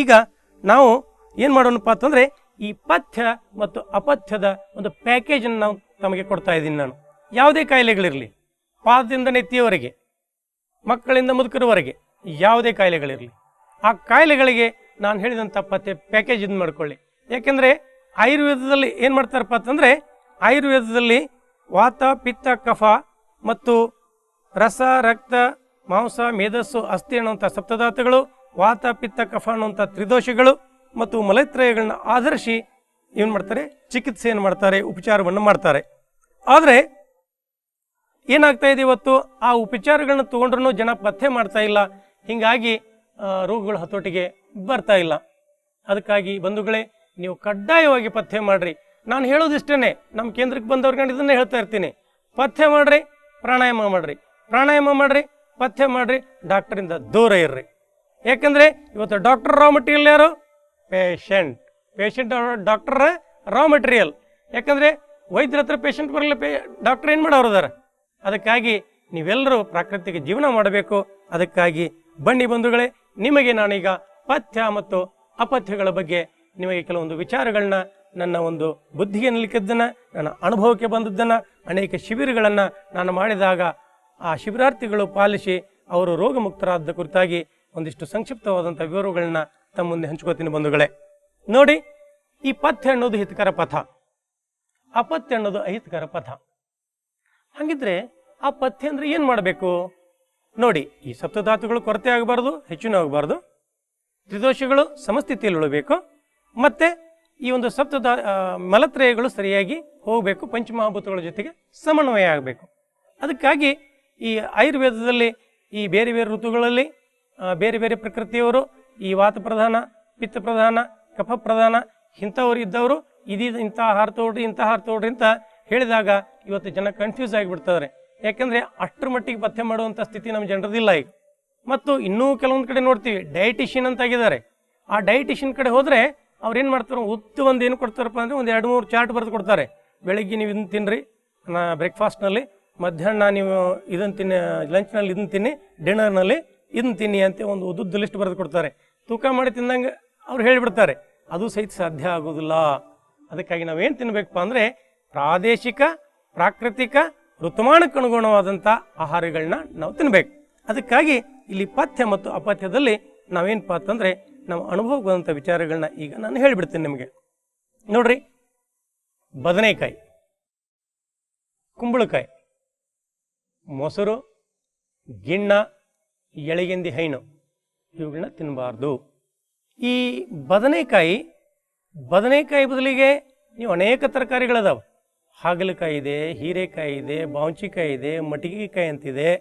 ಈಗ ನಾವು ಏನು ಮಾಡೋಣಪ್ಪ ಅಂತಂದರೆ ಈ ಪಥ್ಯ ಮತ್ತು ಅಪಥ್ಯದ ಒಂದು ಪ್ಯಾಕೇಜನ್ನು ನಾವು ತಮಗೆ ಕೊಡ್ತಾ ಇದ್ದೀನಿ ನಾನು. ಯಾವುದೇ ಕಾಯಿಲೆಗಳಿರಲಿ ಪಾದದಿಂದ ನೆತ್ತಿಯವರೆಗೆ ಮಕ್ಕಳಿಂದ ಮುದುಕರವರೆಗೆ ಯಾವುದೇ ಕಾಯಿಲೆಗಳಿರಲಿ, ಆ ಕಾಯಿಲೆಗಳಿಗೆ ನಾನು ಹೇಳಿದಂಥ ಪಥ್ಯ ಪ್ಯಾಕೇಜ್ ಇದು ಮಾಡ್ಕೊಳ್ಳಿ. ಯಾಕೆಂದರೆ ಆಯುರ್ವೇದದಲ್ಲಿ ಏನು ಮಾಡ್ತಾರಪ್ಪ ಅಂತಂದರೆ ಆಯುರ್ವೇದದಲ್ಲಿ ವಾತ, ಪಿತ್ತ, ಕಫ ಮತ್ತು ರಸ, ರಕ್ತ, ಮಾಂಸ, ಮೇಧಸ್ಸು, ಅಸ್ಥಿ ಅನ್ನುವಂಥ ಸಪ್ತಧಾತುಗಳು ವಾತ ಪಿತ್ತ ಕಫ ಅನ್ನುವಂಥ ತ್ರಿದೋಷಗಳು ಮತ್ತು ಮಲತ್ರಯಗಳನ್ನ ಆಧರಿಸಿ ಏನು ಮಾಡ್ತಾರೆ? ಚಿಕಿತ್ಸೆಯನ್ನು ಮಾಡ್ತಾರೆ, ಉಪಚಾರವನ್ನು ಮಾಡ್ತಾರೆ. ಆದರೆ ಏನಾಗ್ತಾ ಇದೆ ಇವತ್ತು? ಆ ಉಪಚಾರಗಳನ್ನ ತಗೊಂಡ್ರೂ ಜನ ಪಥ್ಯ ಮಾಡ್ತಾ ಇಲ್ಲ. ಹೀಗಾಗಿ ರೋಗಗಳು ಹತೋಟಿಗೆ ಬರ್ತಾ ಇಲ್ಲ. ಅದಕ್ಕಾಗಿ ಬಂಧುಗಳೇ, ನೀವು ಕಡ್ಡಾಯವಾಗಿ ಪಥ್ಯ ಮಾಡ್ರಿ. ನಾನು ಹೇಳೋದಿಷ್ಟೇ ನಮ್ಮ ಕೇಂದ್ರಕ್ಕೆ ಬಂದವ್ರಿಗೆ ನಾನು ಇದನ್ನೇ ಹೇಳ್ತಾ ಇರ್ತೀನಿ. ಪಥ್ಯ ಮಾಡ್ರಿ, ಪ್ರಾಣಾಯಾಮ ಮಾಡ್ರಿ. ಪ್ರಾಣಾಯಾಮ ಮಾಡ್ರಿ, ಪಥ್ಯ ಮಾಡ್ರಿ, ಡಾಕ್ಟರಿಂದ ದೂರ ಇರ್ರಿ. ಯಾಕಂದ್ರೆ ಇವತ್ತು ಡಾಕ್ಟರ್ ರಾ ಮಟೀರಿಯಲ್ ಯಾರು? Patient patient doctor raw material ಯಾಕಂದರೆ ವೈದ್ಯರ ಹತ್ರ ಪೇಷಂಟ್ ಬರಲ್ಲ, ಪೇ ಡಾಕ್ಟರ್ ಏನು ಮಾಡೋರು ಅದಾರ? ಅದಕ್ಕಾಗಿ ನೀವೆಲ್ಲರೂ ಪ್ರಾಕೃತಿಕ ಜೀವನ ಮಾಡಬೇಕು. ಅದಕ್ಕಾಗಿ ಬನ್ನಿ ಬಂಧುಗಳೇ, ನಿಮಗೆ ನಾನೀಗ ಪಥ್ಯ ಮತ್ತು ಅಪಥ್ಯಗಳ ಬಗ್ಗೆ ನಿಮಗೆ ಕೆಲವೊಂದು ವಿಚಾರಗಳನ್ನ, ನನ್ನ ಒಂದು ಬುದ್ಧಿಗೆ ನಿಲಿಕಿದ್ದನ್ನು ನನ್ನ ಅನುಭವಕ್ಕೆ ಬಂದದ್ದನ್ನು, ಅನೇಕ ಶಿಬಿರಗಳನ್ನು ನಾನು ಮಾಡಿದಾಗ ಆ ಶಿಬಿರಾರ್ಥಿಗಳು ಪಾಲಿಸಿ ಅವರು ರೋಗಮುಕ್ತರಾದ ಕುರಿತಾಗಿ ಒಂದಿಷ್ಟು ಸಂಕ್ಷಿಪ್ತವಾದಂಥ ವಿವರಗಳನ್ನ ತಮ್ಮ ಮುಂದೆ ಹಂಚ್ಕೋತೀನಿ ಬಂಧುಗಳೇ. ನೋಡಿ, ಈ ಪಥ್ಯ ಅನ್ನೋದು ಹಿತಕರ ಪಥ. ಅಪಥ್ಯ ಅನ್ನೋದು ಅಹಿತಕರ ಪಥ. ಹಾಗಿದ್ರೆ ಆ ಪಥ್ಯ ಅಂದ್ರೆ ಏನು ಮಾಡಬೇಕು? ನೋಡಿ, ಈ ಸಪ್ತಧಾತುಗಳು ಕೊರತೆ ಆಗಬಾರ್ದು, ಹೆಚ್ಚಿನ ಆಗಬಾರ್ದು. ತ್ರಿದೋಷಗಳು ಸಮಸ್ಥಿತಿಯಲ್ಲಿ ಉಳಬೇಕು. ಮತ್ತೆ ಈ ಒಂದು ಸಪ್ತದ ಮಲತ್ರಯಗಳು ಸರಿಯಾಗಿ ಹೋಗಬೇಕು, ಪಂಚಮಹಾಭೂತಗಳ ಜೊತೆಗೆ ಸಮನ್ವಯ ಆಗಬೇಕು. ಅದಕ್ಕಾಗಿ ಈ ಆಯುರ್ವೇದದಲ್ಲಿ, ಈ ಬೇರೆ ಬೇರೆ ಋತುಗಳಲ್ಲಿ ಬೇರೆ ಬೇರೆ ಪ್ರಕೃತಿಯವರು, ಈ ವಾತ ಪ್ರಧಾನ, ಪಿತ್ತ ಪ್ರಧಾನ, ಕಫ ಪ್ರಧಾನ, ಇಂಥವ್ರು ಇದ್ದವರು, ಇದೀ ಇಂಥ ಆಹಾರ ತಗೊಳ್ರಿ, ಇಂಥ ಆಹಾರ ತಗೊಳ್ರಿ ಅಂತ ಹೇಳಿದಾಗ ಇವತ್ತು ಜನ ಕನ್ಫ್ಯೂಸ್ ಆಗಿಬಿಡ್ತಾರೆ ಯಾಕಂದರೆ ಅಷ್ಟರ ಮಟ್ಟಿಗೆ ಪಥ್ಯ ಮಾಡುವಂಥ ಸ್ಥಿತಿ ನಮ್ಮ ಜನರದಿಲ್ಲ ಈಗ. ಮತ್ತು ಇನ್ನೂ ಕೆಲವೊಂದು ಕಡೆ ನೋಡ್ತೀವಿ ಡಯಟಿಷಿಯನ್ ಅಂತ ಆಗಿದ್ದಾರೆ. ಆ ಡಯಟಿಷಿಯನ್ ಕಡೆ ಹೋದರೆ ಅವ್ರು ಏನು ಮಾಡ್ತಾರೆ, ಉತ್ತು ಒಂದು ಏನು ಕೊಡ್ತಾರಪ್ಪ ಅಂದರೆ ಒಂದು ಎರಡು ಮೂರು ಚಾರ್ಟ್ ಬರೆದು ಕೊಡ್ತಾರೆ. ಬೆಳಗ್ಗೆ ನೀವು ಇದನ್ನು ತಿನ್ನಿರಿ ನಾ ಬ್ರೇಕ್ಫಾಸ್ಟ್ನಲ್ಲಿ ಮಧ್ಯಾಹ್ನ ನೀವು ಇದನ್ನು ತಿನ್ನಿ ಲಂಚ್ನಲ್ಲಿ ಇದನ್ನು ತಿನ್ನಿ ಡಿನ್ನರ್ನಲ್ಲಿ ಇದನ್ನ ತಿನ್ನಿ ಅಂತ ಒಂದು ಉದ್ದುದ್ದು ಲಿಸ್ಟ್ ಬರೆದು ಕೊಡ್ತಾರೆ. ತೂಕ ಮಾಡಿ ತಿಂದಂಗೆ ಅವ್ರು ಹೇಳಿಬಿಡ್ತಾರೆ, ಅದು ಸಹಿತ ಸಾಧ್ಯ ಆಗೋದಿಲ್ಲ. ಅದಕ್ಕಾಗಿ ನಾವೇನು ತಿನ್ನಬೇಕಪ್ಪ ಅಂದರೆ ಪ್ರಾದೇಶಿಕ, ಪ್ರಾಕೃತಿಕ, ಋತುಮಾನಕ್ಕೆ ಅನುಗುಣವಾದಂಥ ಆಹಾರಗಳನ್ನ ನಾವು ತಿನ್ನಬೇಕು ಅದಕ್ಕಾಗಿ ಇಲ್ಲಿ ಪಥ್ಯ ಮತ್ತು ಅಪಥ್ಯದಲ್ಲಿ ನಾವೇನಪ್ಪ ಅಂತಂದರೆ ನಾವು ಬಂದಂಥ ವಿಚಾರಗಳನ್ನ ಈಗ ನಾನು ಹೇಳಿಬಿಡ್ತೀನಿ ನಿಮಗೆ. ನೋಡ್ರಿ, ಬದನೆಕಾಯಿ, ಕುಂಬಳಕಾಯಿ, ಮೊಸರು, ಗಿಣ್ಣ ಎಳೆಗೆಂದಿ ಹೈನು ಇವುಗಳನ್ನ ತಿನ್ನಬಾರ್ದು ಈ ಬದನೆಕಾಯಿ ಬದನೆಕಾಯಿ ಬದಲಿಗೆ ನೀವು ಅನೇಕ ತರಕಾರಿಗಳದಾವೆ. ಹಾಗಲಕಾಯಿ ಇದೆ ಹೀರೆಕಾಯಿ ಇದೆ ಬಾವಂಚಿಕಾಯಿ ಇದೆ ಮಟಿಗೆಕಾಯಿ ಅಂತಿದೆ.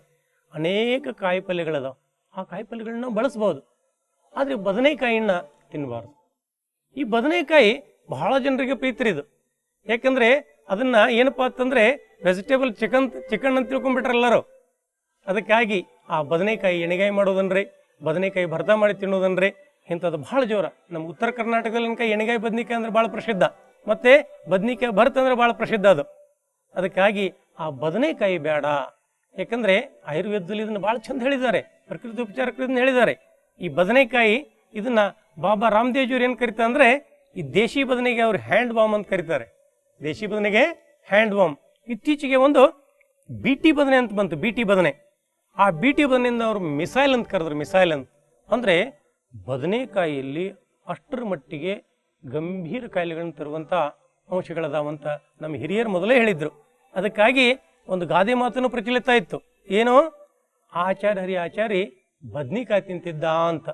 ಅನೇಕ ಕಾಯಿ ಪಲ್ಯಗಳದಾವೆ. ಆ ಕಾಯಿ ಪಲ್ಯಗಳನ್ನ ಬಳಸ್ಬೋದು. ಆದರೆ ಬದನೆಕಾಯಿನ ತಿನ್ನಬಾರ್ದು ಈ ಬದನೆಕಾಯಿ ಬಹಳ ಜನರಿಗೆ ಪ್ರೀತಿ ಇದು. ಯಾಕಂದರೆ ಅದನ್ನು ಏನಪ್ಪಾ ಅಂತಂದರೆ ವೆಜಿಟೇಬಲ್ ಚಿಕನ್ ಚಿಕನ್ ಅಂತ ತಿಳ್ಕೊಂಬಿಟ್ರೆ ಎಲ್ಲರೂ ಅದಕ್ಕಾಗಿ ಆ ಬದನೆಕಾಯಿ ಎಣ್ಗಾಯಿ ಮಾಡೋದನ್ರಿ, ಬದನೆಕಾಯಿ ಭರ್ತ ಮಾಡಿ ತಿನ್ನೋದನ್ರಿ, ಇಂಥದ್ದು ಬಹಳ ಜೋರ. ನಮ್ಮ ಉತ್ತರ ಕರ್ನಾಟಕದಲ್ಲಿ ಅನ್ಕ ಎಣ್ಗಾಯಿ ಬದನೆಕಾಯಿ ಅಂದ್ರೆ ಬಹಳ ಪ್ರಸಿದ್ಧ. ಮತ್ತೆ ಬದನೆಕಾಯಿ ಭರ್ತ ಅಂದ್ರೆ ಬಹಳ ಪ್ರಸಿದ್ಧ ಅದು. ಅದಕ್ಕಾಗಿ ಆ ಬದನೆಕಾಯಿ ಬೇಡ. ಯಾಕಂದ್ರೆ ಆಯುರ್ವೇದದಲ್ಲಿ ಇದನ್ನ ಬಹಳ ಚಂದ ಹೇಳಿದ್ದಾರೆ, ಪ್ರಕೃತಿ ಉಪಚಾರಕರು ಹೇಳಿದ್ದಾರೆ. ಈ ಬದನೆಕಾಯಿ ಇದನ್ನ ಬಾಬಾ ರಾಮದೇವ್ಜಿಯವ್ರು ಏನು ಕರಿತಾರೆ ಅಂದ್ರೆ, ಈ ದೇಶಿ ಬದನೆಗೆ ಅವ್ರು ಹ್ಯಾಂಡ್ ಬಾಮ್ ಅಂತ ಕರೀತಾರೆ. ದೇಶಿ ಬದನೆಗೆ ಹ್ಯಾಂಡ್ ಬಾಮ್ ಇತ್ತೀಚೆಗೆ ಒಂದು ಬಿಟಿ ಬದನೆ ಅಂತ ಬಂತು ಬಿಟಿ ಬದನೆ. ಆ ಬಿಟಿ ಬದನೆಯಿಂದ ಅವರು ಮಿಸೈಲ್ ಅಂತ ಕರೆದ್ರು, ಮಿಸೈಲ್ ಅಂತ. ಅಂದರೆ ಬದನೆಕಾಯಿಯಲ್ಲಿ ಅಷ್ಟರ ಮಟ್ಟಿಗೆ ಗಂಭೀರ ಕಾಯಿಲೆಗಳನ್ನು ತರುವಂಥ ಅಂಶಗಳದಾವಂತ ನಮ್ಮ ಹಿರಿಯರು ಮೊದಲೇ ಹೇಳಿದ್ರು. ಅದಕ್ಕಾಗಿ ಒಂದು ಗಾದೆ ಮಾತನ್ನು ಪ್ರಚಲಿತ ಇತ್ತು. ಏನು? ಆಚಾರ್ಯ ಹರಿ ಆಚಾರಿ, ಬದ್ನಿಕಾಯಿ ತಿಂತಿದ್ದ ಅಂತ.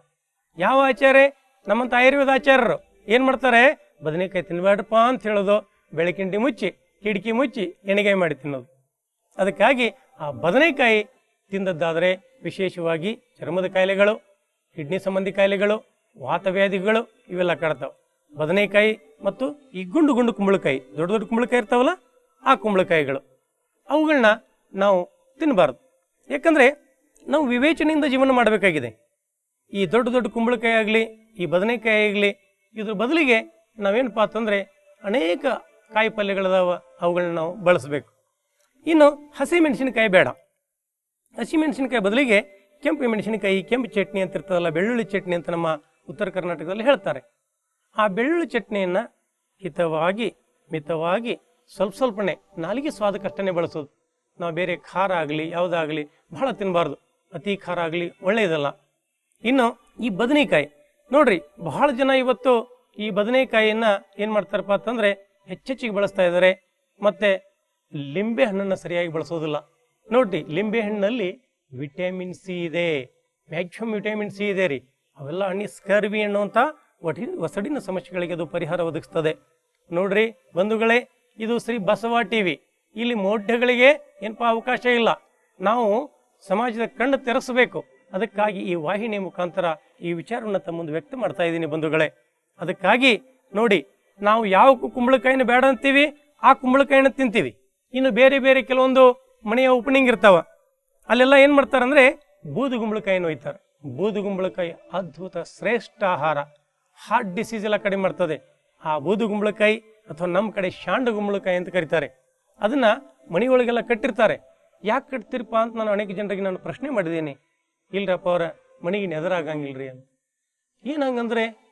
ಯಾವ ಆಚಾರ್ಯ? ನಮ್ಮಂತ ಆಯುರ್ವೇದ ಆಚಾರ್ಯರು. ಏನು ಮಾಡ್ತಾರೆ? ಬದನೆಕಾಯಿ ತಿನ್ಬೇಡಪ್ಪ ಅಂತ ಹೇಳೋದು. ಬೆಳಕಿಂಡಿ ಮುಚ್ಚಿ, ಕಿಟಕಿ ಮುಚ್ಚಿ ಎಣ್ಣೆಗಾಯಿ ಮಾಡಿ ತಿನ್ನೋದು. ಅದಕ್ಕಾಗಿ ಆ ಬದನೆಕಾಯಿ ತಿಂದದ್ದಾದರೆ ವಿಶೇಷವಾಗಿ ಚರ್ಮದ ಕಾಯಿಲೆಗಳು, ಕಿಡ್ನಿ ಸಂಬಂಧಿ ಕಾಯಿಲೆಗಳು ವಾತವ್ಯಾಧಿಗಳು ಇವೆಲ್ಲ ಕಾಡ್ತಾವೆ ಬದನೆಕಾಯಿ ಮತ್ತು ಈ ಗುಂಡು ಗುಂಡು ಕುಂಬಳಕಾಯಿ, ದೊಡ್ಡ ದೊಡ್ಡ ಕುಂಬಳಕಾಯಿ ಇರ್ತಾವಲ್ಲ, ಆ ಕುಂಬಳಕಾಯಿಗಳು ಅವುಗಳನ್ನ ನಾವು ತಿನ್ನಬಾರ್ದು ಯಾಕಂದರೆ ನಾವು ವಿವೇಚನೆಯಿಂದ ಜೀವನ ಮಾಡಬೇಕಾಗಿದೆ. ಈ ದೊಡ್ಡ ದೊಡ್ಡ ಕುಂಬಳಕಾಯಿ ಆಗಲಿ, ಈ ಬದನೆಕಾಯಿ ಆಗಲಿ, ಇದ್ರ ಬದಲಿಗೆ ನಾವೇನಪ್ಪ ಅಂತಂದರೆ ಅನೇಕ ಕಾಯಿ ಪಲ್ಯಗಳದಾವ ಅವುಗಳನ್ನ ನಾವು ಬಳಸಬೇಕು. ಇನ್ನು ಹಸಿ ಮೆಣಸಿನಕಾಯಿ ಬೇಡ. ಹಸಿ ಮೆಣಸಿನಕಾಯಿ ಬದಲಿಗೆ ಕೆಂಪು ಮೆಣಸಿನಕಾಯಿ, ಕೆಂಪು ಚಟ್ನಿ ಅಂತ ಇರ್ತದಲ್ಲ, ಬೆಳ್ಳುಳ್ಳಿ ಚಟ್ನಿ ಅಂತ ನಮ್ಮ ಉತ್ತರ ಕರ್ನಾಟಕದಲ್ಲಿ ಹೇಳ್ತಾರೆ. ಆ ಬೆಳ್ಳುಳ್ಳಿ ಚಟ್ನಿಯನ್ನು ಹಿತವಾಗಿ, ಮಿತವಾಗಿ ಸ್ವಲ್ಪ ಸ್ವಲ್ಪನೇ ನಾಲಿಗೆ ಸ್ವಾದಕ್ಕಷ್ಟೇ ಬಳಸೋದು. ನಾವು ಬೇರೆ ಖಾರ ಆಗಲಿ, ಯಾವುದಾಗಲಿ ಬಹಳ ತಿನ್ನಬಾರ್ದು ಅತಿ ಖಾರ ಆಗಲಿ ಒಳ್ಳೆಯದಲ್ಲ. ಇನ್ನು ಈ ಬದನೆಕಾಯಿ, ನೋಡ್ರಿ, ಬಹಳ ಜನ ಇವತ್ತು ಈ ಬದನೆಕಾಯಿಯನ್ನು ಏನು ಮಾಡ್ತಾರಪ್ಪ ಅಂತಂದ್ರೆ, ಹೆಚ್ಚೆಚ್ಚಿಗೆ ಬಳಸ್ತಾ ಇದ್ದಾರೆ, ಮತ್ತೆ ಲಿಂಬೆ ಹಣ್ಣನ್ನು ಸರಿಯಾಗಿ ಬಳಸೋದಿಲ್ಲ. ನೋಡ್ರಿ ಲಿಂಬೆ ಹಣ್ಣಲ್ಲಿ ವಿಟಮಿನ್ ಸಿ ಇದೆ. ಮ್ಯಾಕ್ಸಿಮಮ್ ವಿಟಮಿನ್ ಸಿ ಇದೆ ರೀ. ಅವೆಲ್ಲ ಹಣ್ಣಿ ಸ್ಕರ್ವಿ ಅನ್ನುವಂಥ ಒಟಿ ಒಸಡಿನ ಸಮಸ್ಯೆಗಳಿಗೆ ಅದು ಪರಿಹಾರ ಒದಗಿಸ್ತದೆ. ನೋಡ್ರಿ, ಬಂಧುಗಳೇ, ಇದು ಶ್ರೀ ಬಸವ ಟಿವಿ ಇಲ್ಲಿ ಮೋಢ್ಯಗಳಿಗೆ ಏನಪ್ಪ ಅವಕಾಶ ಇಲ್ಲ. ನಾವು ಸಮಾಜದ ಕಣ್ಣು ತೆರೆಸಬೇಕು. ಅದಕ್ಕಾಗಿ ಈ ವಾಹಿನಿಯ ಮುಖಾಂತರ ಈ ವಿಚಾರವನ್ನು ತಮ್ಮ ಮುಂದೆ ವ್ಯಕ್ತ ಮಾಡ್ತಾ ಇದ್ದೀನಿ ಬಂಧುಗಳೇ. ಅದಕ್ಕಾಗಿ ನೋಡಿ, ನಾವು ಯಾವ ಕುಂಬಳಕಾಯಿನ ಬೇಡ ಅಂತೀವಿ, ಆ ಕುಂಬಳಕಾಯಿನ ತಿಂತೀವಿ. ಇನ್ನು ಬೇರೆ ಬೇರೆ ಕೆಲವೊಂದು ಮನೆಯ ಓಪನಿಂಗ್ ಇರ್ತಾವ. ಅಲ್ಲೆಲ್ಲ ಏನು ಮಾಡ್ತಾರಂದ್ರೆ ಬೂದು ಗುಂಬಳಕಾಯಿನ ಒಯ್ತಾರೆ. ಬೂದುಗುಂಬಳಕಾಯಿ ಅದ್ಭುತ, ಶ್ರೇಷ್ಠ ಆಹಾರ. ಹಾರ್ಟ್ ಡಿಸೀಸ್ ಎಲ್ಲ ಕಡಿಮೆ ಮಾಡ್ತದೆ. ಆ ಬೂದುಗುಂಬಳಕಾಯಿ ಅಥವಾ ನಮ್ಮ ಕಡೆ ಶಾಂಡ ಗುಂಬಳಕಾಯಿ ಅಂತ ಕರೀತಾರೆ. ಅದನ್ನ ಮನೆಯೊಳಗೆಲ್ಲ ಕಟ್ಟಿರ್ತಾರೆ. ಯಾಕೆ ಕಟ್ತಿರಪ್ಪ ಅಂತ ನಾನು ಅನೇಕ ಜನರಿಗೆ ನಾನು ಪ್ರಶ್ನೆ ಮಾಡಿದ್ದೀನಿ. ಇಲ್ರಪ್ಪ ಅವರ, ಮನೆಗೆ ನೆದರಾಗಂಗಿಲ್ರಿ ಅಂತ. ಏನು ಹಂಗಂದ್ರೆ,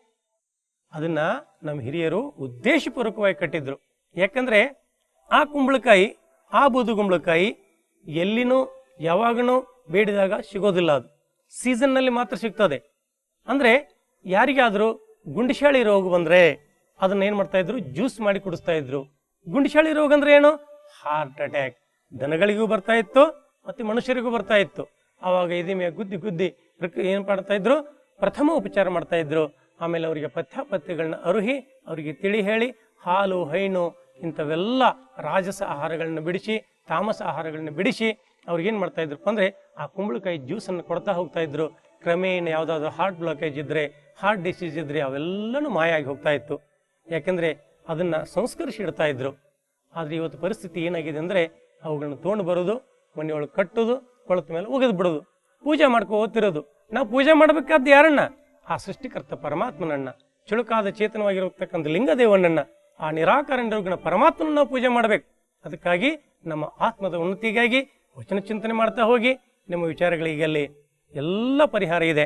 ಅದನ್ನ ನಮ್ಮ ಹಿರಿಯರು ಉದ್ದೇಶಪೂರ್ವಕವಾಗಿ ಕಟ್ಟಿದ್ರು. ಯಾಕಂದ್ರೆ, ಆ ಕುಂಬಳಕಾಯಿ ಆ ಬೂದುಗುಂಬಳಕಾಯಿ ಎಲ್ಲಿನೂ ಯಾವಾಗನೂ ಬೇಡಿದಾಗ ಸಿಗೋದಿಲ್ಲ ಅದು. ಸೀಸನ್ನಲ್ಲಿ ಮಾತ್ರ ಸಿಗ್ತದೆ. ಅಂದ್ರೆ ಯಾರಿಗಾದರೂ ಗುಂಡಿಶಾಳಿ ರೋಗ ಬಂದ್ರೆ ಅದನ್ನ ಏನು ಮಾಡ್ತಾ ಇದ್ರು? ಜ್ಯೂಸ್ ಮಾಡಿ ಕುಡಿಸ್ತಾ ಇದ್ರು. ಗುಂಡಿಶಾಳಿ ರೋಗ ಅಂದ್ರೆ ಏನು? Heart attack. ದನಗಳಿಗೂ ಬರ್ತಾ ಇತ್ತು, ಮತ್ತೆ ಮನುಷ್ಯರಿಗೂ ಬರ್ತಾ ಇತ್ತು. ಆವಾಗ ಎದಿಮೆ ಗುದ್ದಿ ಗುದ್ದಿ ಏನು ಮಾಡ್ತಾ ಇದ್ರು? ಪ್ರಥಮ ಉಪಚಾರ ಮಾಡ್ತಾ ಇದ್ರು. ಆಮೇಲೆ ಅವರಿಗೆ ಪಥ್ಯಾಪಥ್ಯಗಳನ್ನ ಅರುಹಿ, ಅವರಿಗೆ ತಿಳಿ ಹೇಳಿ ಹಾಲು, ಹೈನು ಇಂಥವೆಲ್ಲ ರಾಜಸ ಆಹಾರಗಳನ್ನ ಬಿಡಿಸಿ, ತಾಮಸ ಆಹಾರಗಳನ್ನ ಬಿಡಿಸಿ ಅವ್ರಿಗೆ ಏನು ಮಾಡ್ತಾ ಇದ್ರಪ್ಪ ಅಂದರೆ ಆ ಕುಂಬಳಕಾಯಿ ಜ್ಯೂಸನ್ನು ಕೊಡ್ತಾ ಹೋಗ್ತಾ ಇದ್ರು. ಕ್ರಮೇಣ ಯಾವುದಾದ್ರೂ ಹಾರ್ಟ್ ಬ್ಲಾಕೇಜ್ ಇದ್ದರೆ ಹಾರ್ಟ್ ಡಿಸೀಸ್ ಇದ್ದರೆ ಅವೆಲ್ಲನೂ ಮಾಯ ಆಗಿ ಹೋಗ್ತಾ ಇತ್ತು. ಯಾಕೆಂದರೆ ಅದನ್ನು ಸಂಸ್ಕರಿಸಿ ಇಡ್ತಾ ಇದ್ರು. ಆದರೆ ಇವತ್ತು ಪರಿಸ್ಥಿತಿ ಏನಾಗಿದೆ ಅಂದರೆ ಅವುಗಳನ್ನ ತೊಗೊಂಡು ಬರೋದು, ಮನೆಯೊಳಗೆ ಕಟ್ಟೋದು, ಕೊಳತ ಮೇಲೆ ಒಗೆದು ಬಿಡೋದು. ಪೂಜೆ ಮಾಡ್ಕೊ ಓದ್ತಿರೋದು. ನಾವು ಪೂಜೆ ಮಾಡಬೇಕಾದ್ದು ಯಾರಣ್ಣ ಆ ಸೃಷ್ಟಿಕರ್ತ ಪರಮಾತ್ಮನನ್ನ. ಚುಳುಕಾದ ಚೇತನವಾಗಿರತಕ್ಕಂಥ ಲಿಂಗದೇವನನ್ನ. ಆ ನಿರಾಕಾರ ನಿರ್ಗುಣ ಪರಮಾತ್ಮನ ನಾವು ಪೂಜೆ ಮಾಡಬೇಕು. ಅದಕ್ಕಾಗಿ ನಮ್ಮ ಆತ್ಮದ ಉನ್ನತಿಗಾಗಿ ವಚನ ಚಿಂತನೆ ಮಾಡ್ತಾ ಹೋಗಿ, ನಿಮ್ಮ ವಿಚಾರಗಳಿಗೆ ಅಲ್ಲಿ ಎಲ್ಲ ಪರಿಹಾರ ಇದೆ.